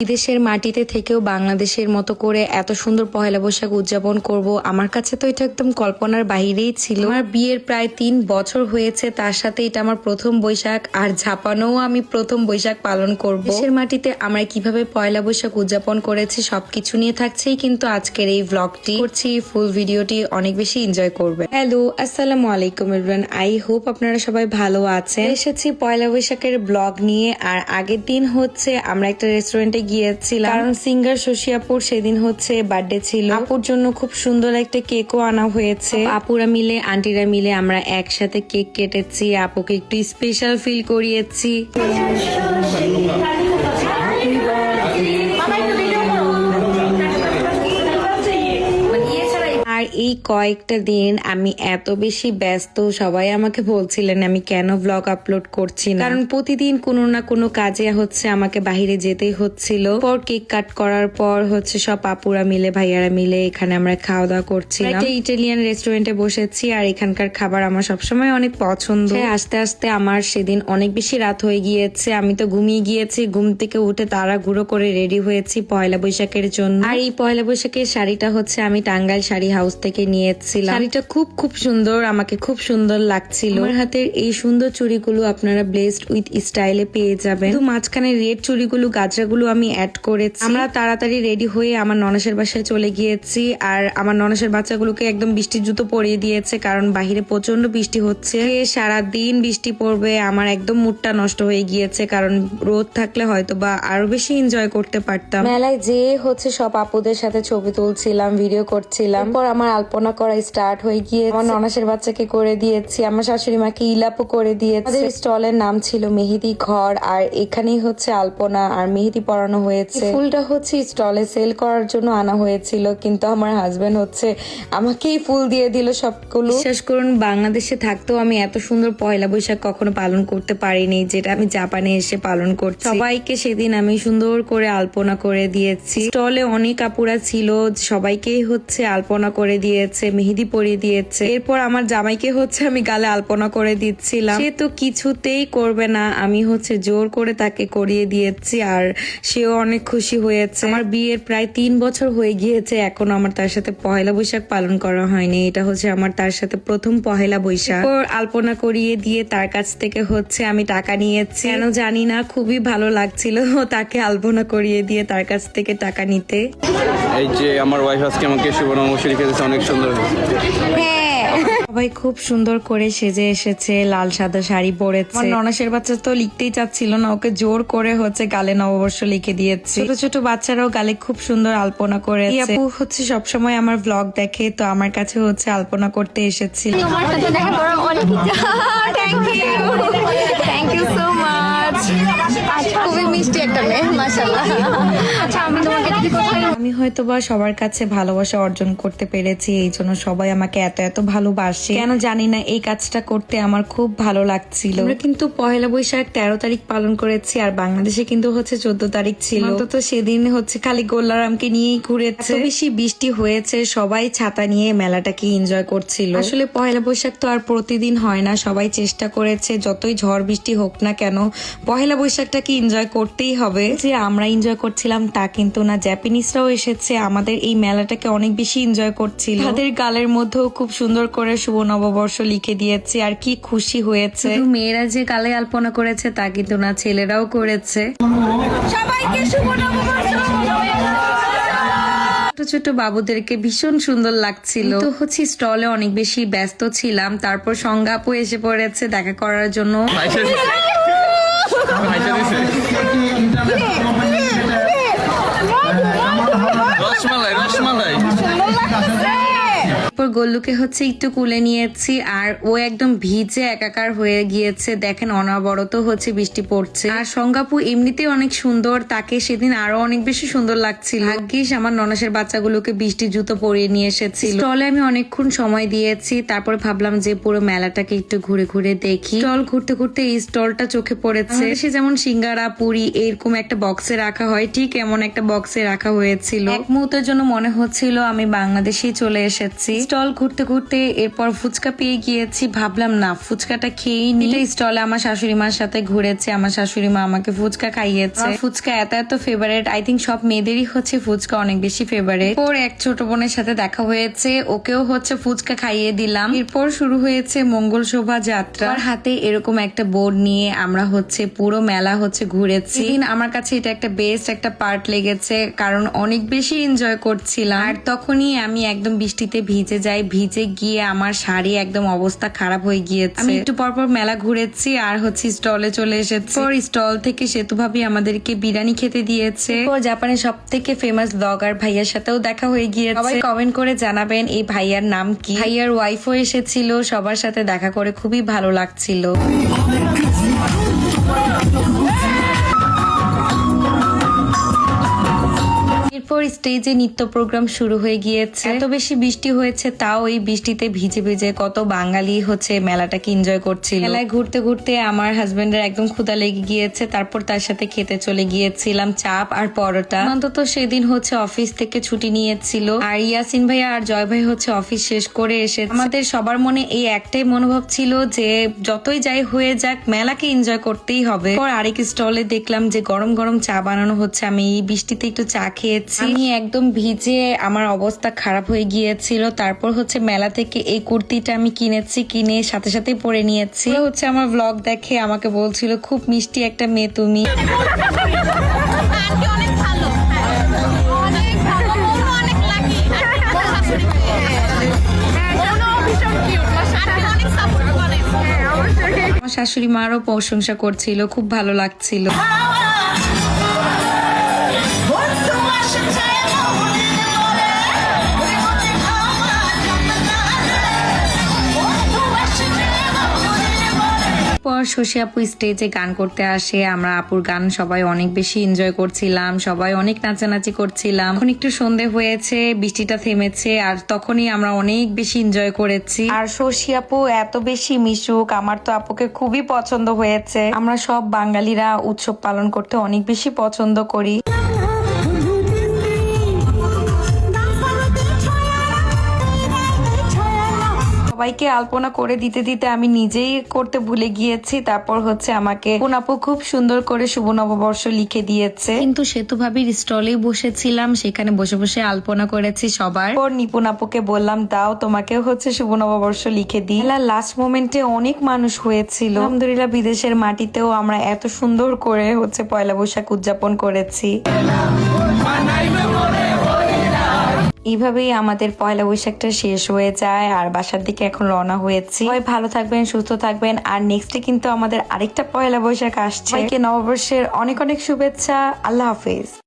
বিদেশের মাটিতে থেকেও বাংলাদেশের মতো করে এত সুন্দর পহেলা বৈশাখ উদযাপন করব, আমার কাছে তো এটা একদম কল্পনার বাইরেই ছিল। আমার বিয়ের প্রায় তিন বছর হয়েছে, তার সাথে এটা আমার প্রথম বৈশাখ, আর ঝাপানোও আমি প্রথম বৈশাখ পালন করব। দেশের মাটিতে আমরা কীভাবে পয়লা বৈশাখ উদযাপন করেছি সবকিছু নিয়ে থাকছেই কিন্তু আজকের এই ব্লগটি করছি ফুল ভিডিওটি অনেক বেশি এনজয় করবে হ্যালো আসসালামু আলাইকুম এভরিওয়ান আই হোপ আপনারা সবাই ভালো আছেন। এসেছি পয়লা বৈশাখের ব্লগ নিয়ে, আর আগের দিন হচ্ছে আমরা একটা রেস্টুরেন্টে গিয়েছিলাম। কারণ সিঙ্গার শশী আপুর সেদিন হচ্ছে বার্থডে ছিল। আপুর জন্য খুব সুন্দর একটা কেকও আনা হয়েছে। আপুরা মিলে আন্টিরা মিলে আমরা একসাথে কেক কেটেছি। আপুকে একটু স্পেশাল ফিল করিয়েছি আর এই কয়েকটা দিন আমি এত বেশি ব্যস্ত সবাই আমাকে বলছিলেন আমি কেন ব্লগ আপলোড করছি না। কারণ প্রতিদিন কোনো না কোনো কাজে হচ্ছে আমাকে বাইরে যেতেই হচ্ছিল। পর কেক কাট করার পর হচ্ছে সব আপুরা মিলে ভাইয়ারা মিলে এখানে আমরা খাওয়া দাওয়া করছি একটা ইটালিয়ান রেস্টুরেন্টে বসেছি আর এখানকার খাবার আমার সবসময় অনেক পছন্দ। হ্যাঁ, আস্তে আস্তে আমার সেদিন অনেক বেশি রাত হয়ে গিয়েছে। আমি তো ঘুমিয়ে গিয়েছি ঘুম থেকে উঠে তারা গুঁড়ো করে রেডি হয়েছি পয়লা বৈশাখের জন্য। আর এই পয়লা বৈশাখের শাড়িটা হচ্ছে আমি টাঙ্গাইল শাড়ি হাউস থেকে নিয়েছিলাম। শাড়িটা খুব খুব সুন্দর আমাকে খুব সুন্দর লাগছিল। আমার হাতের এই সুন্দর চুড়িগুলো আপনারা ব্লেসড উইথ স্টাইলে পেয়ে যাবেন। তো মাঝখানে রেড চুড়িগুলো গাজরাগুলো আমি অ্যাড করেছি। আমরা তাড়াতাড়ি রেডি হয়ে আমার ননাসের বাসায় চলে গিয়েছি আর আমার ননাসের বাচ্চাগুলোকে একদম বৃষ্টির জুতো পরিয়ে দিয়েছে কারণ বাহিরে প্রচণ্ড বৃষ্টি হচ্ছে। সারা দিন বৃষ্টি পড়বে আমার একদম মুডটা নষ্ট হয়ে গিয়েছে কারণ রোদ থাকলে হয়তো বা আরও বেশি এনজয় করতে পারতাম। মেলায় যে হচ্ছে সব আপুদের সাথে ছবি তুলছিলাম ভিডিও করছিলাম। পর আমার আলপনা করা স্টার্ট হয়ে গিয়ে আমার ননাসের বাচ্চাকে করে দিয়েছি আমার শাশুড়ি মাকে ইলাপও করে দিয়েছি। আমাদের স্টলের নাম ছিল মেহেদি ঘর আর এখানেই হচ্ছে আলপনা আর মেহেদি পরানো হয়েছে। ফুলটা হচ্ছে স্টলে সেল করার জন্য আনা হয়েছিল কিন্তু আমার হাজবেন্ড হচ্ছে আমাকেই ফুল দিয়ে দিল সবগুলো। বিশ্বাস করুন বাংলাদেশে থাকতেও আমি এত সুন্দর পয়লা বৈশাখ কখনো পালন করতে পারিনি যেটা আমি জাপানে এসে পালন করছি। সবাইকে সেদিন আমি সুন্দর করে আলপনা করে দিয়েছি। স্টলে অনেক আপুরা ছিল সবাইকেই হচ্ছে আলপনা করে দিয়েছে, মেহেদি পরিয়ে দিয়েছে। এরপর আমার জামাইকে হচ্ছে আমি গালে আলপনা করে দিচ্ছিলাম। সে তো কিছুতেই করবে না। আমি হচ্ছে জোর করে তাকে করিয়ে দিয়েছি আর সেও অনেক খুশি হয়েছে। আমার বিয়ের প্রায় তিন বছর হয়ে গিয়েছে। এখনও আমার তার সাথে পহেলা বৈশাখ পালন করা হয়নি। এটা হচ্ছে আমার তার সাথে প্রথম পহেলা বৈশাখ। আলপনা করিয়ে দিয়ে তার কাছ থেকে হচ্ছে আমি টাকা নিয়েছি। কেন জানি না, খুবই ভালো লাগছিল তাকে আলপনা করিয়ে দিয়ে তার কাছ থেকে টাকা নিতে। এই যে আমার ওয়াইফ আজকে আমাকে শুভ নমস্কার লিখে অনেক সুন্দর হয়েছে। সবাই খুব সুন্দর করে সেজে এসেছে লাল সাদা শাড়ি পরেছে। আমার ননাসের বাচ্চা তো লিখতেই চাচ্ছিল না ওকে জোর করে হচ্ছে গালে নববর্ষ লিখে দিয়েছে। ছোট ছোট বাচ্চারাও গালে খুব সুন্দর আলপনা করে আপু হচ্ছে সবসময় আমার ব্লগ দেখে তো আমার কাছে হচ্ছে আলপনা করতে এসেছিল। তোমার সাথে দেখা করার অনেক ইচ্ছা। থ্যাংক ইউ মিষ্টি একটা মেয়ে মাশাআল্লাহ। আচ্ছা আমি তোমাকে কোথায় আমি হয়তো বা সবার কাছে ভালোবাসা অর্জন করতে পেরেছি এই জন্য সবাই আমাকে এত এত ভালোবাসে। কেন জানি না এই কাজটা করতে আমার খুব ভালো লাগছিল। কিন্তু পহেলা বৈশাখ তেরো তারিখ পালন করেছি আর বাংলাদেশে কিন্তু হচ্ছে চোদ্দ তারিখ ছিল। তো সেদিন হচ্ছে খালি গোল্লারামকে নিয়েই ঘুরেছে। বেশি বৃষ্টি হয়েছে সবাই ছাতা নিয়ে মেলাটাকে এনজয় করছিল। আসলে পহেলা বৈশাখ তো আর প্রতিদিন হয় না সবাই চেষ্টা করেছে যতই ঝড় বৃষ্টি হোক না কেন পহেলা বৈশাখটাকে এনজয় করতেই হবে। যে আমরা এনজয় করছিলাম তা কিন্তু না। জাপানিজরাও এসেছে। আমাদের এই মেলাটাকে অনেক বেশি এনজয় করছিল। তাদের গালের মধ্যেও খুব সুন্দর করে শুভ নববর্ষ লিখে দিয়েছে আর কি খুশি হয়েছে। মেয়েরা যে গালে আলপনা করেছে তা কিন্তু না ছেলেরাও করেছে। সবাইকে শুভ নববর্ষ। ছোট ছোট বাবুদেরকে ভীষণ সুন্দর লাগছিল। তো হচ্ছে স্টলে অনেক বেশি ব্যস্ত ছিলাম। তারপর সংজ্ঞাপু এসে পড়েছে দেখা করার জন্য। Malay, Mestre Malay. তারপর গোল্লুকে হচ্ছে একটু কুলে নিয়েছি, আর ও একদম ভিজে একাকার হয়ে গিয়েছে। দেখেন, অনবরত হচ্ছে বৃষ্টি পড়ছে। আর সংগাপু এমনিতেই অনেক সুন্দর, তাকে সেদিন আরও অনেক বেশি সুন্দর লাগছিল। ভাগ্যিস আমার ননাসের বাচ্চাগুলোকে বৃষ্টি জুতো পরিয়ে নিয়ে এসেছি স্টলে আমি অনেকক্ষণ সময় দিয়েছি, তারপর ভাবলাম যে পুরো মেলাটাকে একটু ঘুরে ঘুরে দেখি। স্টল ঘুরতে ঘুরতে এই স্টলটা চোখে পড়েছে। সে যেমন সিঙ্গারা, পুরি এরকম একটা বক্সে রাখা হয়, ঠিক এমন একটা বক্সে রাখা হয়েছিল। এক মুহূর্তের জন্য মনে হচ্ছিল আমি বাংলাদেশেই চলে এসেছি। স্টল ঘুরতে ঘুরতে এরপর ফুচকা পেয়ে গিয়েছি। ভাবলাম না ফুচকাটা খেয়েই নি। স্টলে আমার শাশুড়ি মার সাথে ঘুরেছে। আমার শাশুড়ি মা আমাকে ফুচকা খাইয়েছে। ফুচকা এত এত ফেভারিট আই থিঙ্ক সব মেয়েদেরই হচ্ছে ফুচকা অনেক বেশি ফেভারিট ওর এক ছোট বোনের সাথে দেখা হয়েছে। ওকেও হচ্ছে ফুচকা খাইয়ে দিলাম। এরপর শুরু হয়েছে মঙ্গল শোভা যাত্রা। হাতে এরকম একটা বোর্ড নিয়ে আমরা হচ্ছে পুরো মেলা হচ্ছে ঘুরেছি। দিন আমার কাছে এটা একটা বেস্ট একটা পার্ট লেগেছে। কারণ অনেক বেশি এনজয় করছিলাম। আর তখনই আমি একদম বৃষ্টিতে ভিজে যাই ভিজে গিয়ে আমার শাড়ি একদম অবস্থা খারাপ হয়ে গিয়েছে। আমি একটু পরপর মেলা ঘুরেছি আর হচ্ছে স্টলে চলে এসেছি। পর স্টল থেকে সেতু ভাবি আমাদেরকে বিরিয়ানি খেতে দিয়েছে। ও জাপানের সব থেকে ফেমাস ব্লগার ভাইয়ার সাথেও দেখা হয়ে গিয়েছে। সবাই কমেন্ট করে জানাবেন এই ভাইয়ার নাম কি। ভাইয়ার ওয়াইফও এসেছিল সবার সাথে দেখা করে খুবই ভালো লাগছিল। এরপর স্টেজে নৃত্য প্রোগ্রাম শুরু হয়ে গিয়েছে। এত বেশি বৃষ্টি হয়েছে তাও এই বৃষ্টিতে ভিজে ভিজে কত বাঙালি হচ্ছে মেলাটাকে এনজয় করছিল। মেলায় ঘুরতে ঘুরতে আমার হাজবেন্ডের একদম ক্ষুদা লেগে গিয়েছে তারপর তার সাথে খেতে চলে গিয়েছিলাম চাপ আর পরোটা। অন্তত সেদিন হচ্ছে অফিস থেকে ছুটি নিয়েছিল। আর ইয়াসিন ভাই আর জয় ভাই হচ্ছে অফিস শেষ করে এসে আমাদের সবার মনে এই একটাই মনোভাব ছিল যে যতই যাই হয়ে যাক মেলাকে এনজয় করতেই হবে। পর আরেক স্টলে দেখলাম যে গরম গরম চা বানানো হচ্ছে। আমি এই বৃষ্টিতে একটু চা খেয়েছি। আমি একদম ভিজে, আমার অবস্থা খারাপ হয়ে গিয়েছিল। তারপর হচ্ছে মেলা থেকে এই কুর্তিটা আমি কিনেছি, কিনে সাথে সাথে পরে নিয়েছি। হচ্ছে আমার ব্লগ দেখে আমাকে বলছিল, খুব মিষ্টি একটা মেয়ে তুমি। আমার শাশুড়ি মারও প্রশংসা করছিল, খুব ভালো লাগছিল। শশী আপু স্টেজে গান করতে আসে। আমরা আপুর গান সবাই অনেক বেশি এনজয় করছিলাম, সবাই অনেক নাচানাচি করছিলাম। এখন একটু সন্ধে হয়েছে, বৃষ্টিটা থেমেছে, আর তখনই আমরা অনেক বেশি এনজয় করেছি। আর শশী আপু এত বেশি মিশুক, আমার তো আপুকে খুবই পছন্দ হয়েছে। আমরা সব বাঙালিরা উৎসব পালন করতে অনেক বেশি পছন্দ করি। সবাইকে আলপনা করে দিতে দিতে আমি নিজেই করতে ভুলে গিয়েছি। তারপর হচ্ছে আমাকে পুনাপু খুব সুন্দর করে শুভ নববর্ষ লিখে দিয়েছে। কিন্তু সেতু ভাবির স্টলেই বসেছিলাম সেখানে বসে বসে আলপনা করেছি সবার। পর নিপুণ আপুকে বললাম দাও তোমাকে হচ্ছে শুভ নববর্ষ লিখে দিই। লাস্ট মোমেন্টে অনেক মানুষ হয়েছিল। আলহামদুলিল্লাহ বিদেশের মাটিতেও আমরা এত সুন্দর করে হচ্ছে পয়লা বৈশাখ উদযাপন করেছি। এইভাবেই আমাদের পয়লা বৈশাখটা শেষ হয়ে যায়, আর বাসার দিকে এখন রওনা হয়েছি। সবাই ভালো থাকবেন, সুস্থ থাকবেন, আর নেক্সটে কিন্তু আমাদের আরেকটা পয়লা বৈশাখ আসছে। নববর্ষের অনেক অনেক শুভেচ্ছা। আল্লাহ হাফেজ।